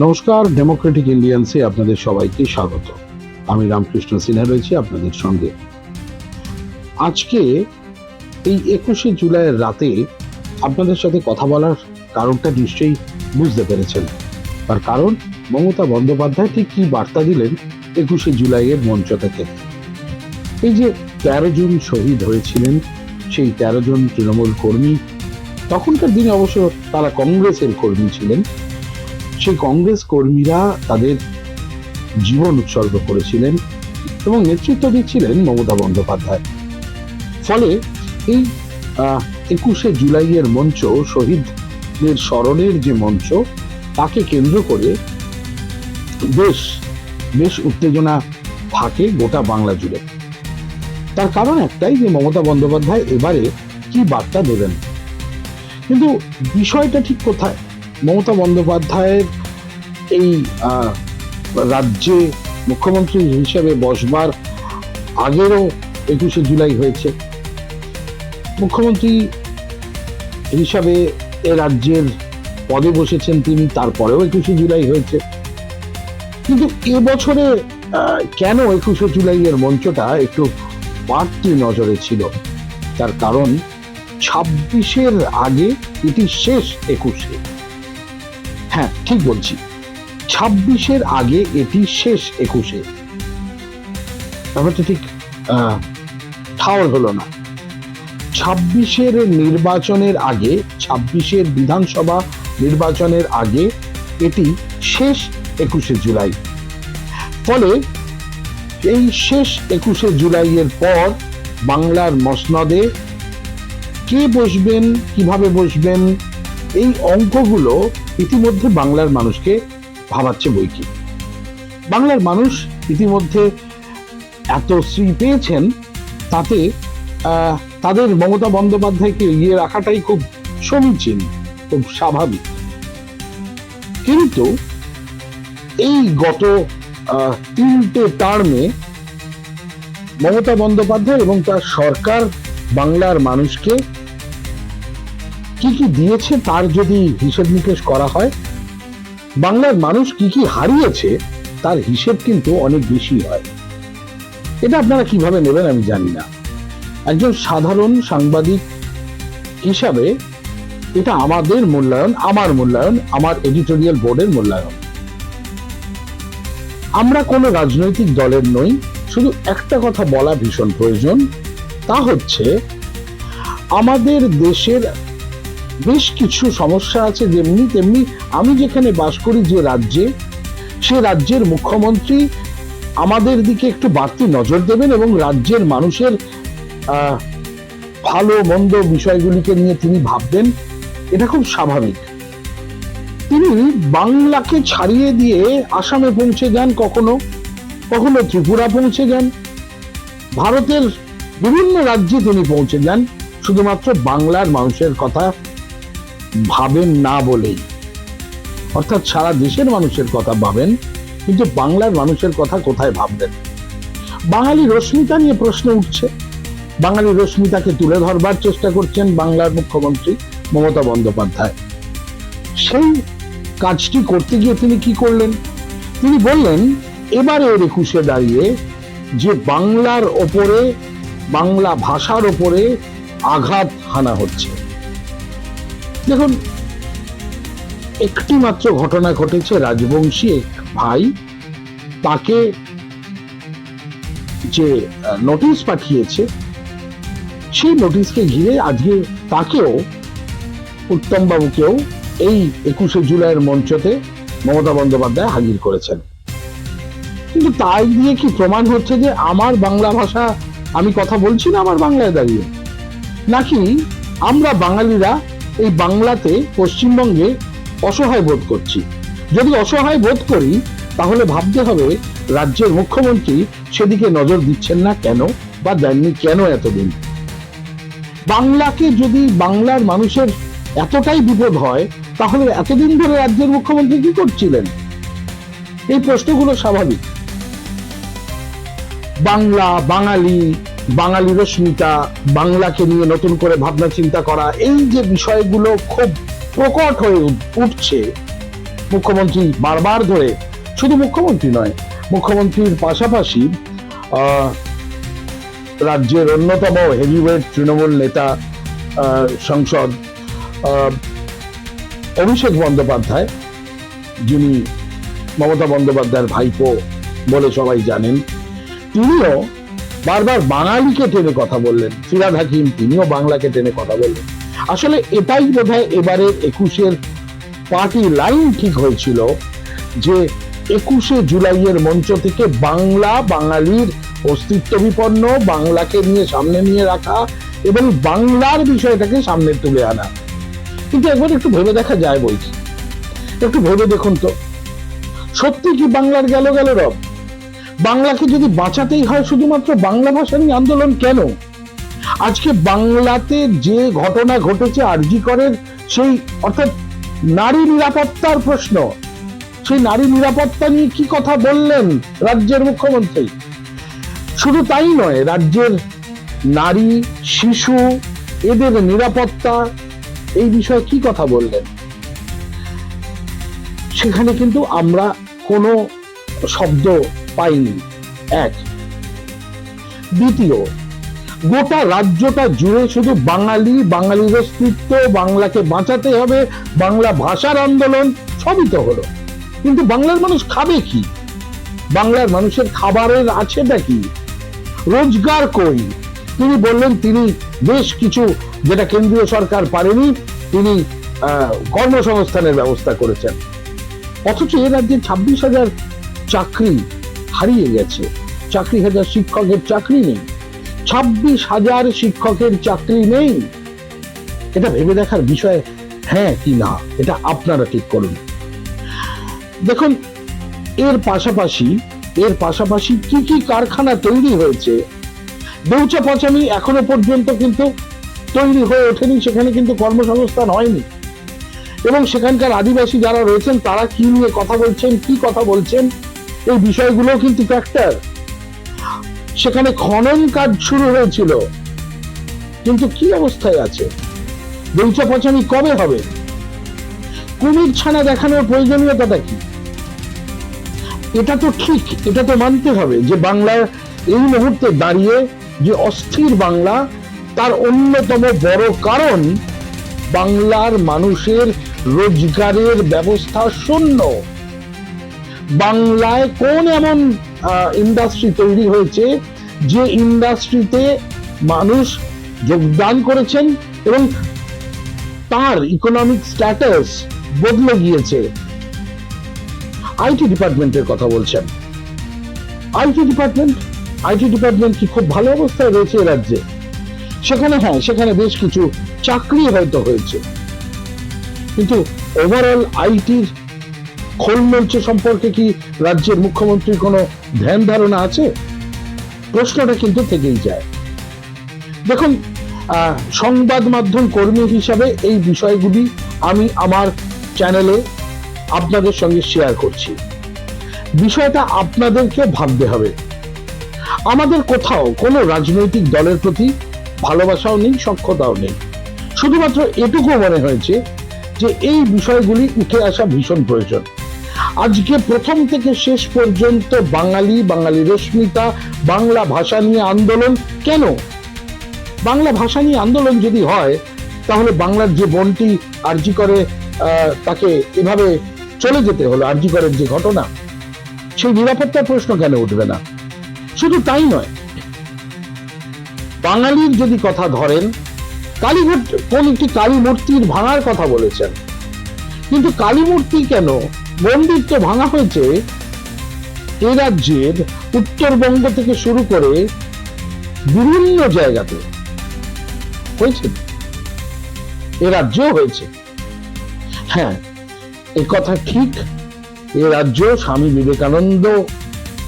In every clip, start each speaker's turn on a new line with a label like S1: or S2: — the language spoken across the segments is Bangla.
S1: নমস্কার ডেমোক্রেটিক ইন্ডিয়ান্সে আপনাদের সবাইকে স্বাগত। আমি রামকৃষ্ণ সিনহা রয়েছি আপনাদের সঙ্গে। আজকে এই একুশে জুলাইয়ের রাতে আপনাদের সাথে কথা বলার কারণটা নিশ্চয়ই বুঝতে পেরেছেন। তার কারণ, মমতা বন্দ্যোপাধ্যায় ঠিক কি বার্তা দিলেন একুশে জুলাইয়ের মঞ্চ থেকে। এই যে তেরো জন শহীদ হয়েছিলেন, সেই তেরো জন তৃণমূল কর্মী, তখনকার দিনে অবশ্য তারা কংগ্রেসের কর্মী ছিলেন। সেই কংগ্রেস কর্মীরা তাদের জীবন উৎসর্গ করেছিলেন এবং নেতৃত্ব দিচ্ছিলেন মমতা বন্দ্যোপাধ্যায়। ফলে এই একুশে জুলাইয়ের মঞ্চ, শহীদদের স্মরণের যে মঞ্চ, তাকে কেন্দ্র করে বেশ বেশ উত্তেজনা থাকে গোটা বাংলা জুড়ে। তার কারণ একটাই যে মমতা বন্দ্যোপাধ্যায় এবারে কি বার্তা দেবেন? কিন্তু বিষয়টা ঠিক কোথায়? মমতা বন্দ্যোপাধ্যায়ের এই রাজ্যে মুখ্যমন্ত্রী হিসেবে বসবার আগেরও একুশে জুলাই হয়েছে। মুখ্যমন্ত্রী হিসাবে এ রাজ্যের পদে বসেছেন তিনি, তারপরেও একুশে জুলাই হয়েছে। কিন্তু এবছরে কেন একুশে জুলাইয়ের মঞ্চটা একটু বাড়তি নজরে ছিল? তার কারণ ছাব্বিশের আগে এটি শেষ একুশে। হ্যাঁ ঠিক বলছি। ছাব্বিশের আগে এটি শেষ একুশে। ব্যাপারটা ঠিক ঠাওর হলো না। ছাব্বিশের নির্বাচনের আগে, ছাব্বিশের বিধানসভা নির্বাচনের আগে এটি শেষ একুশে জুলাই। ফলে এই শেষ একুশে জুলাইয়ের পর বাংলার মসনদে কে বসবেন, কীভাবে বসবেন, এই অঙ্কগুলো ইতিমধ্যে বাংলার মানুষকে ভাবাচ্ছে বই কি বাংলার মানুষ ইতিমধ্যে এত শ্রী পেয়েছেন তাতে তাদের মমতা বন্দ্যোপাধ্যায়কে এগিয়ে রাখাটাই খুব সমীচীন, খুব স্বাভাবিক। কিন্তু এই গত তিনটে টার্মে মমতা বন্দ্যোপাধ্যায় এবং তার সরকার বাংলার মানুষকে কি কি দিয়েছে তার যদি হিসেব নিকেশ করা হয়? বাংলার মানুষ কি কি হারিয়েছে তার হিসেব কিন্তু অনেক বেশি হয়। এটা আপনারা কীভাবে নেবেন আমি জানি না। একজন সাধারণ সাংবাদিক হিসাবে এটা আমাদের মূল্যায়ন, আমার মূল্যায়ন, আমার এডিটোরিয়াল বোর্ডের মূল্যায়ন। আমরা কোনো রাজনৈতিক দলের নই, শুধু একটা কথা বলা ভীষণ প্রয়োজন, তা হচ্ছে আমাদের দেশের বেশ কিছু সমস্যা আছে যেমনি তেমনি আমি যেখানে বাস করি যে রাজ্যে, সে রাজ্যের মুখ্যমন্ত্রী আমাদের দিকে একটু বাড়তি নজর দেবেন এবং রাজ্যের মানুষের ভালো, মন্দ বিষয়গুলিকে নিয়ে তিনি ভাববেন। এটা খুব স্বাভাবিক। তিনি বাংলাকে ছাড়িয়ে দিয়ে আসামে পৌঁছে যান কখনো? কখনো ত্রিপুরা পৌঁছে যান? ভারতের বিভিন্ন রাজ্যে তিনি পৌঁছে যান। শুধুমাত্র বাংলার মানুষের কথা ভাবেন না বলেই। অর্থাৎ সারা দেশের মানুষের কথা ভাবেন, কিন্তু বাংলার মানুষের কথা কোথায় ভাববেন? বাঙালি রশ্মিতা নিয়ে প্রশ্ন উঠছে। বাঙালি রশ্মিতাকে তুলে ধরবার চেষ্টা করছেন বাংলার মুখ্যমন্ত্রী মমতা বন্দ্যোপাধ্যায়। সেই কাজটি করতে গিয়ে তিনি কি করলেন? তিনি বললেন, এবারে এবারের একুশে দাঁড়িয়ে যে বাংলার ওপরে, বাংলা ভাষার ওপরে আঘাত হানা হচ্ছে দেখুন একটি মাত্র ঘটনা ঘটেছে, রাজবংশী এক ভাই তাকে যে নোটিশ পাঠিয়েছে, সেই নোটিশকে ঘিরে আজকে তাকেও উত্তম বাবুকেও এই একুশে জুলাইয়ের মঞ্চতে মমতা বন্দ্যোপাধ্যায় হাজির করেছেন। কিন্তু তাই দিয়ে কি প্রমাণ হচ্ছে যে আমার বাংলা ভাষা, আমি কথা বলছি না, আমার বাংলায় দাঁড়িয়ে? নাকি আমরা বাঙালিরা এই বাংলাতে পশ্চিমবঙ্গে অসহায় বোধ করছি। যদি অসহায় বোধ করি, তাহলে ভাবতে হবে রাজ্যের মুখ্যমন্ত্রী সেদিকে নজর দিচ্ছেন না কেন বা দেননি কেন এতদিন? বাংলাকে যদি বাংলার মানুষের এতটাই বিপদ হয়, তাহলে এতদিন ধরে রাজ্যের মুখ্যমন্ত্রী কি করছিলেন? এই প্রশ্নগুলো স্বাভাবিক। বাংলা, বাঙালি বাঙালি রশ্মিতা বাংলাকে নিয়ে নতুন করে ভাবনা চিন্তা করা, এই যে বিষয়গুলো খুব প্রকট হয়ে উঠছে, মুখ্যমন্ত্রী বারবার ধরে, শুধু মুখ্যমন্ত্রী নয়, মুখ্যমন্ত্রীর পাশাপাশি রাজ্যের অন্যতম হেভিওয়েট তৃণমূল নেতা সংসদ অভিষেক বন্দ্যোপাধ্যায়, যিনি মমতা বন্দ্যোপাধ্যায়ের ভাইপো বলে সবাই জানেন, তিনিও বারবার বাঙালিকে টেনে কথা বললেন। ফিরাদ হাকিম, তিনিও বাংলাকে টেনে কথা বললেন। আসলে এটাই বোধহয় এবারে একুশের পার্টি লাইন ঠিক হয়েছিল যে একুশে জুলাইয়ের মঞ্চ থেকে বাংলা, বাঙালির অস্তিত্ব বিপন্ন, বাংলাকে নিয়ে সামনে নিয়ে রাখা এবং বাংলার বিষয়টাকে সামনে তুলে আনা। কিন্তু একবার একটু ভেবে দেখা যায় বলছি। একটু ভেবে দেখুন তো। সত্যি কি বাংলার গেল গেল রব? বাংলাকে যদি বাঁচাতেই হয়, শুধুমাত্র বাংলা ভাষা নিয়ে আন্দোলন কেন? আজকে বাংলাতে যে ঘটনা ঘটেছে আরজি করের, সেই অর্থাৎ নারী নিরাপত্তার প্রশ্ন। সেই নারী নিরাপত্তা নিয়ে কি কথা বললেন রাজ্যের মুখ্যমন্ত্রী? শুধু তাই নয়, রাজ্যের নারী, শিশু, এদের নিরাপত্তা, এই বিষয়ে কি কথা বললেন? সেখানে কিন্তু আমরা কোনো শব্দ পাইনি। এক। দ্বিতীয়, গোটা রাজ্যটা জুড়ে শুধু বাঙালি বাঙালির অস্তিত্ব বাংলাকে বাঁচাতে হবে, বাংলা ভাষার আন্দোলন, সবই তো হলো। কিন্তু বাংলার মানুষ খাবে কি? বাংলার মানুষের খাবারের আছেটা কি? রোজগার কই? তিনি বললেন, তিনি বেশ কিছু যেটা কেন্দ্রীয় সরকার পারেনি, তিনি কর্মসংস্থানের ব্যবস্থা করেছেন। অথচ এ রাজ্যে ছাব্বিশ হাজার চাকরি হারিয়ে গেছে। চাকরি হাজার শিক্ষকের চাকরি নেই। ছাব্বিশ হাজার শিক্ষকের চাকরি নেই। এটা ভেবে দেখার বিষয় হ্যাঁ কি না, এটা আপনারা ঠিক করুন। দেখুন, এর পাশাপাশি এর পাশাপাশি কি কি কারখানা তৈরি হয়েছে? দৌচা পচামি এখনও পর্যন্ত কিন্তু তৈরি হয়ে ওঠেনি, সেখানে কিন্তু কর্মসংস্থান হয়নি। এবং সেখানকার আদিবাসী যারা রয়েছেন, তারা কি নিয়ে কথা বলছেন, কি কথা বলছেন? এই বিষয়গুলো কিন্তু ফ্যাক্টর সেখানে খনন কাজ শুরু হয়েছিল। কিন্তু কি অবস্থায় আছে? দৌচা পচামি কবে হবে? কুমির ছানা দেখানোর প্রয়োজনীয়তাটা কি? এটা তো ঠিক, এটা তো মানতে হবে যে বাংলার এই মুহূর্তে দাঁড়িয়ে যে অস্থির বাংলা, তার অন্যতম বড় কারণ বাংলার মানুষের রোজগারের ব্যবস্থা শূন্য। বাংলায় কোন এমন ইন্ডাস্ট্রি তৈরি হয়েছে যে ইন্ডাস্ট্রিতে মানুষ যোগদান করেছেন এবং তার ইকোনমিক স্ট্যাটাস বদলে গিয়েছে? আইটি ডিপার্টমেন্টের কথা বলছেন। IT department? আইটি ডিপার্টমেন্ট কি খুব ভালো অবস্থায় রয়েছে রাজ্যে? সেখানে হ্যাঁ সেখানে বেশ কিছু চাকরি হয়তো হয়েছে। কিন্তু ওভারঅল আইটির খোলমঞ্চ সম্পর্কে কি রাজ্যের মুখ্যমন্ত্রীর কোনো ধ্যান ধারণা আছে? প্রশ্নটা কিন্তু থেকেই যায়। দেখুন সংবাদ মাধ্যম কর্মী হিসাবে এই বিষয়গুলি আমি আমার চ্যানেলে আপনাদের সঙ্গে শেয়ার করছি। বিষয়টা আপনাদেরকে ভাবতে হবে। আমাদের কোথাও কোনো রাজনৈতিক দলের প্রতি ভালোবাসাও নেই সক্ষতাও নেই। শুধুমাত্র এটুকু মনে হয়েছে যে এই বিষয়গুলি উঠে আসা ভীষণ প্রয়োজন। আজকে প্রথম থেকে শেষ পর্যন্ত বাঙালি বাঙালি রশ্মিতা, বাংলা ভাষা নিয়ে আন্দোলন কেন? বাংলা ভাষা নিয়ে আন্দোলন যদি হয়, তাহলে বাংলার যে বনটি আরজি করে তাকে এভাবে চলে যেতে হলো, আরজি করের যে ঘটনা, সেই নিরাপত্তার প্রশ্ন কেন উঠবে না? শুধু তাই নয়, বাঙালির যদি কথা ধরেন কালীঘাট কোন একটি কালী মূর্তির ভাঙার কথা বলেছেন। কিন্তু কালী মূর্তি কেন তো ভাঙা হয়েছে, এ রাজ্যের উত্তরবঙ্গ থেকে শুরু করে বিভিন্ন জায়গাতে হয়েছে। এ রাজ্যও হয়েছে। হ্যাঁ এ কথা ঠিক, এ রাজ্য স্বামী বিবেকানন্দ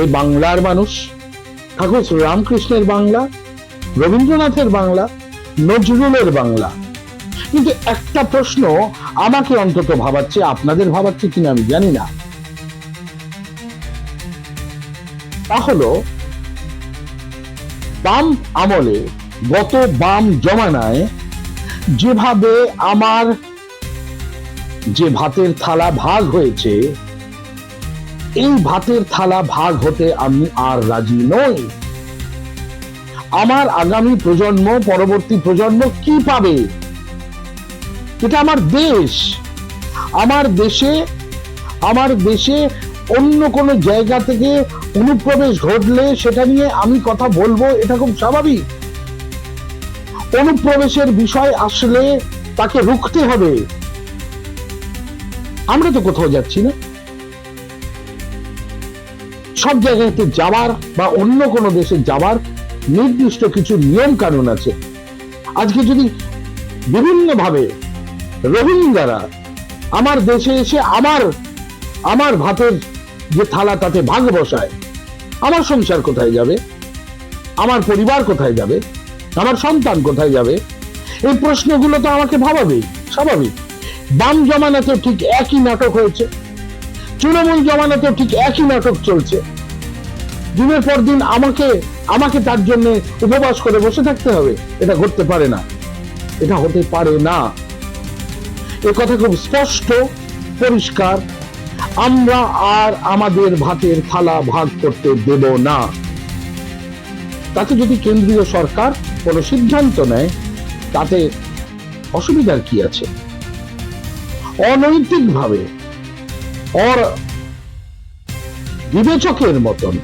S1: এই বাংলার মানুষ, ঠাকুর রামকৃষ্ণের বাংলা, রবীন্দ্রনাথের বাংলা, নজরুলের বাংলা কিন্তু একটা প্রশ্ন আমাকে অন্তত ভাবাচ্ছে, আপনাদের ভাবাচ্ছে কিনা আমি জানি না। তা হলো, বাম আমলে গত বাম জমানায় যেভাবে আমার যে ভাতের থালা ভাগ হয়েছে, এই ভাতের থালা ভাগ হতে আমি আর রাজি নই। আমার আগামী প্রজন্ম, পরবর্তী প্রজন্ম কি পাবে? এটা আমার দেশ। আমার দেশে আমার দেশে অন্য কোনো জায়গা থেকে অনুপ্রবেশ ঘটলে সেটা নিয়ে আমি কথা বলব, এটা খুব স্বাভাবিক। অনুপ্রবেশের বিষয় আসলে তাকে রুখতে হবে। আমরা তো কোথাও যাচ্ছি না। সব জায়গাতে যাওয়ার বা অন্য কোনো দেশে যাওয়ার নির্দিষ্ট কিছু নিয়ম কানুন আছে। আজকে যদি বিভিন্ন ভাবে রোহিঙ্গারা আমার দেশে এসে আমার আমার ভাতের যে থালা তাতে ভাগ বসায়, আমার সংসার কোথায় যাবে? আমার পরিবার কোথায় যাবে? আমার সন্তান কোথায় যাবে? এই প্রশ্নগুলো তো আমাকে ভাবাবেই, স্বাভাবিক। বাম জমানাতেও ঠিক একই নাটক হয়েছে, তৃণমূল জমানাতেও ঠিক একই নাটক চলছে। দিনের পর দিন আমাকে আমাকে তার জন্য উপবাস করে বসে থাকতে হবে, এটা ঘটতে পারে না। এটা হতে পারে না। কথা খুব স্পষ্ট, পরিষ্কার। আমরা আর আমাদের ভাতের থালা ভাগ করতে দেব না। তাতে যদি কেন্দ্রীয় সরকার কোনো সিদ্ধান্ত নেয়, তাতে অসুবিধার কি আছে? অনৈতিকভাবে অর বিবেচকের মতন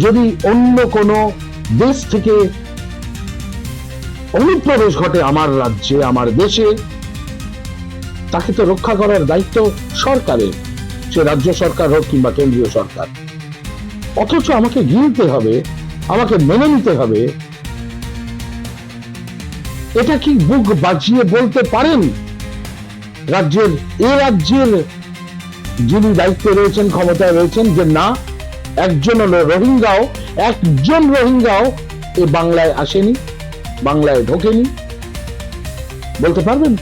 S1: যদি অন্য কোনো দেশ থেকে অনুপ্রবেশ ঘটে আমার রাজ্যে, আমার দেশে। তাকে তো রক্ষা করার দায়িত্ব সরকারের, সে রাজ্য সরকার হোক কিংবা কেন্দ্রীয় সরকার। অথচ আমাকে গিলতে হবে, আমাকে মেনে নিতে হবে। এটা কি বুক বাজিয়ে বলতে পারেন? রাজ্যের, এ রাজ্যের যিনি দায়িত্বে রয়েছেন, ক্ষমতায় রয়েছেন যে না, একজন হলো রোহিঙ্গাও, একজন রোহিঙ্গাও এ বাংলায় আসেনি। বাংলায় ঢোকেনি। বলতে পারবেন?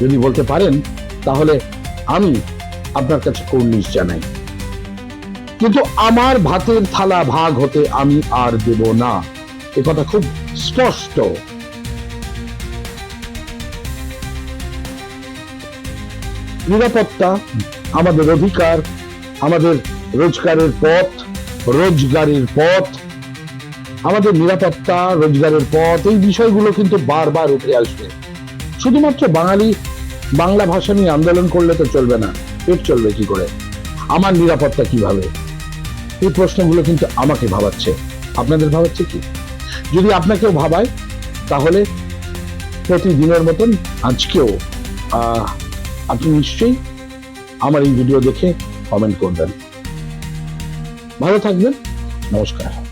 S1: যদি বলতে পারেন, তাহলে আমি আপনার কাছে কর্নিশ জানাই। কিন্তু আমার ভাতের থালা ভাগ হতে আমি আর দেব না। এ কথা খুব স্পষ্ট। নিরাপত্তা আমাদের অধিকার, আমাদের রোজগারের পথ রোজগারের পথ আমাদের নিরাপত্তা, রোজগারের পথ, এই বিষয়গুলো কিন্তু বারবার উঠে আসবে। শুধুমাত্র বাঙালি বাংলা ভাষা নিয়ে আন্দোলন করলে তো চলবে না। পেট চলবে কি করে? আমার নিরাপত্তা কীভাবে? এই প্রশ্নগুলো কিন্তু আমাকে ভাবাচ্ছে। আপনাদের ভাবাচ্ছে কি? যদি আপনাকেও ভাবায়, তাহলে প্রতিদিনের মতন আজকেও আপনি নিশ্চয়ই আমার এই ভিডিও দেখে কমেন্ট করবেন। ভালো থাকবেন। নমস্কার।